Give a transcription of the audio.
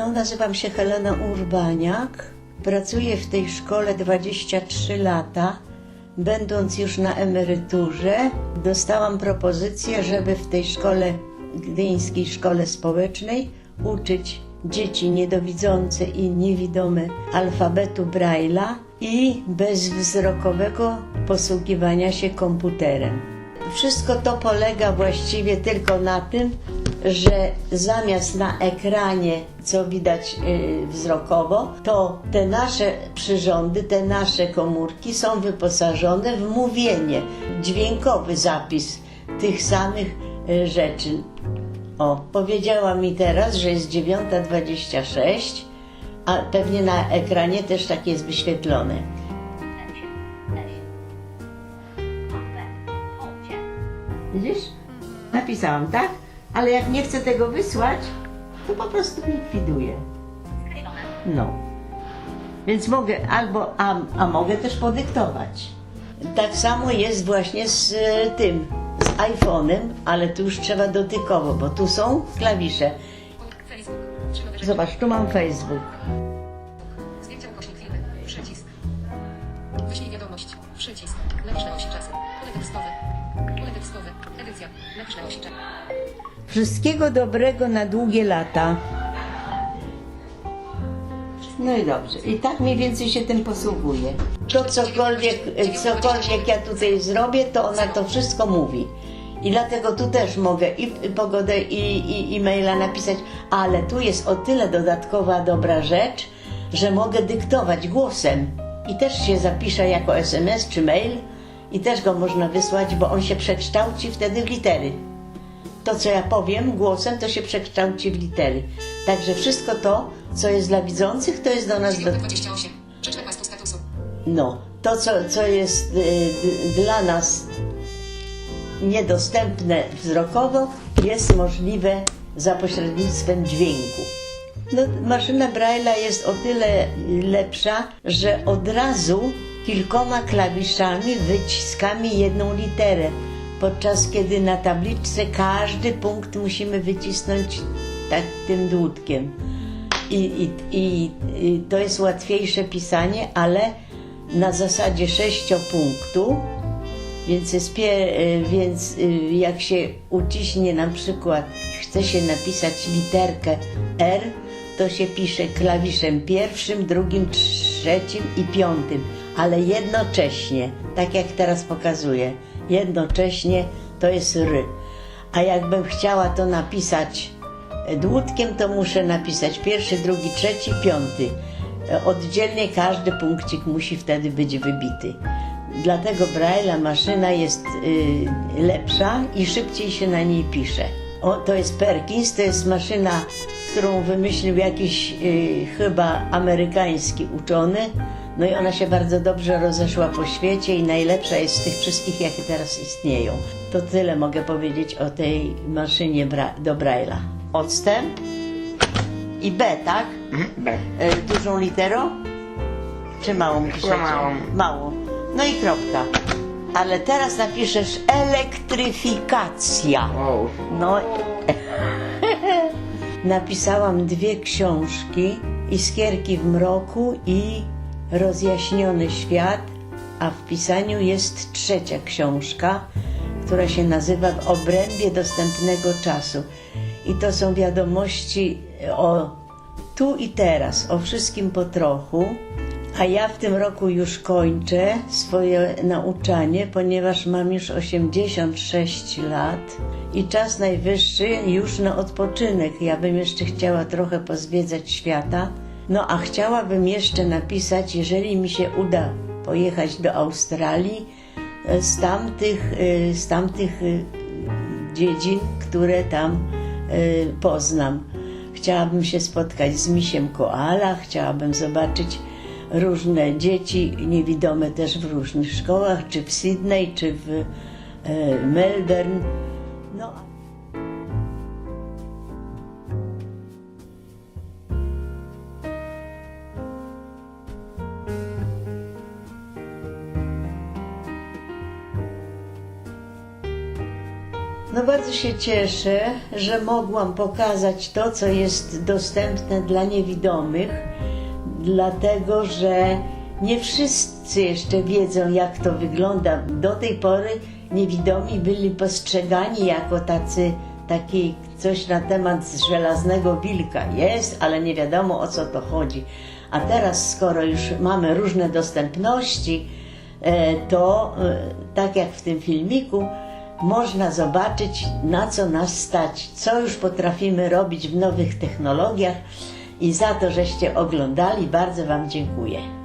No, nazywam się Helena Urbaniak. Pracuję w tej szkole 23 lata. Będąc już na emeryturze, dostałam propozycję, żeby w tej szkole, Gdyńskiej Szkole Społecznej, uczyć dzieci niedowidzące i niewidome alfabetu Braille'a i bezwzrokowego posługiwania się komputerem. Wszystko to polega właściwie tylko na tym, że zamiast na ekranie, co widać yy, wzrokowo, to te nasze przyrządy, te nasze komórki są wyposażone w mówienie, dźwiękowy zapis tych samych yy, rzeczy. O, powiedziała mi teraz, że jest 9.26, a pewnie na ekranie też tak jest wyświetlone. Widzisz? Napisałam, tak? ale jak nie chcę tego wysłać, to po prostu likwiduję. No. Więc mogę albo, a, a mogę też podyktować. Tak samo jest właśnie z e, tym, z iPhone'em, ale tu już trzeba dotykowo, bo tu są klawisze. Zobacz, tu mam Facebook. Wyślij wiadomość. Przycisk. Napisz na osi czasu. Pole tekstowe. Pole tekstowe. Edycja. Napisz na osi czasu. Wszystkiego dobrego na długie lata. No i dobrze. I tak mniej więcej się tym posługuje. To cokolwiek, cokolwiek ja tutaj zrobię, to ona to wszystko mówi. I dlatego tu też mogę i pogodę, i, i maila napisać, ale tu jest o tyle dodatkowa dobra rzecz, że mogę dyktować głosem. I też się zapisze jako SMS czy mail i też go można wysłać, bo on się przekształci wtedy w litery to, co ja powiem głosem, to się przekształci w litery. Także wszystko to, co jest dla widzących, to jest do nas do... 9.28. Przeczytaj pastu statusu. No, to, co, co jest y, dla nas niedostępne wzrokowo, jest możliwe za pośrednictwem dźwięku. No, maszyna Braille'a jest o tyle lepsza, że od razu kilkoma klawiszami wyciskamy jedną literę, podczas kiedy na tabliczce każdy punkt musimy wycisnąć tak tym dłutkiem. I, i, i, I to jest łatwiejsze pisanie, ale na zasadzie sześciopunktu, więc, y, więc y, jak się uciśnie na przykład, chce się napisać literkę R, to się pisze klawiszem pierwszym, drugim, trzecim i piątym, ale jednocześnie, tak jak teraz pokazuję, jednocześnie to jest R. A jakbym chciała to napisać dłutkiem, to muszę napisać pierwszy, drugi, trzeci, piąty. E, Oddzielnie każdy punkcik musi wtedy być wybity. Dlatego Braille'a maszyna jest y, lepsza i szybciej się na niej pisze. O, to jest Perkins, to jest maszyna, którą wymyślił jakiś y, chyba amerykański uczony. No i ona się bardzo dobrze rozeszła po świecie i najlepsza jest z tych wszystkich, jakie teraz istnieją. To tyle mogę powiedzieć o tej maszynie bra- do Braille'a. Odstęp i B, tak? B. E, dużą literą? Czy małą piszecie? małą. Małą. No i kropka. Ale teraz napiszesz elektryfikacja. Wow. No. Napisałam dwie książki: Iskierki w mroku i Rozjaśniony świat, a w pisaniu jest trzecia książka, która się nazywa W obrębie dostępnego czasu. I to są wiadomości o tu i teraz, o wszystkim po trochu. A ja w tym roku już kończę swoje nauczanie, ponieważ mam już 86 lat i czas najwyższy już na odpoczynek. Ja bym jeszcze chciała trochę pozwiedzać świata. No a chciałabym jeszcze napisać, jeżeli mi się uda pojechać do Australii, e, z tamtych, e, z tamtych e, dziedzin, które tam poznam. Chciałabym się spotkać z misiem koala, chciałabym zobaczyć różne dzieci niewidome też w różnych szkołach, czy w Sydney, czy w e, Melbourne. No, No bardzo się cieszę, że mogłam pokazać to, co jest dostępne dla niewidomych, dlatego że nie wszyscy jeszcze wiedzą, jak to wygląda. Do tej pory niewidomi byli postrzegani jako tacy, taki coś na temat żelaznego wilka. Jest, ale nie wiadomo o co to chodzi. A teraz, skoro już mamy różne dostępności, e, to e, tak jak w tym filmiku, można zobaczyć, na co nas stać, co już potrafimy robić w nowych technologiach. I za to, żeście oglądali, bardzo Wam dziękuję.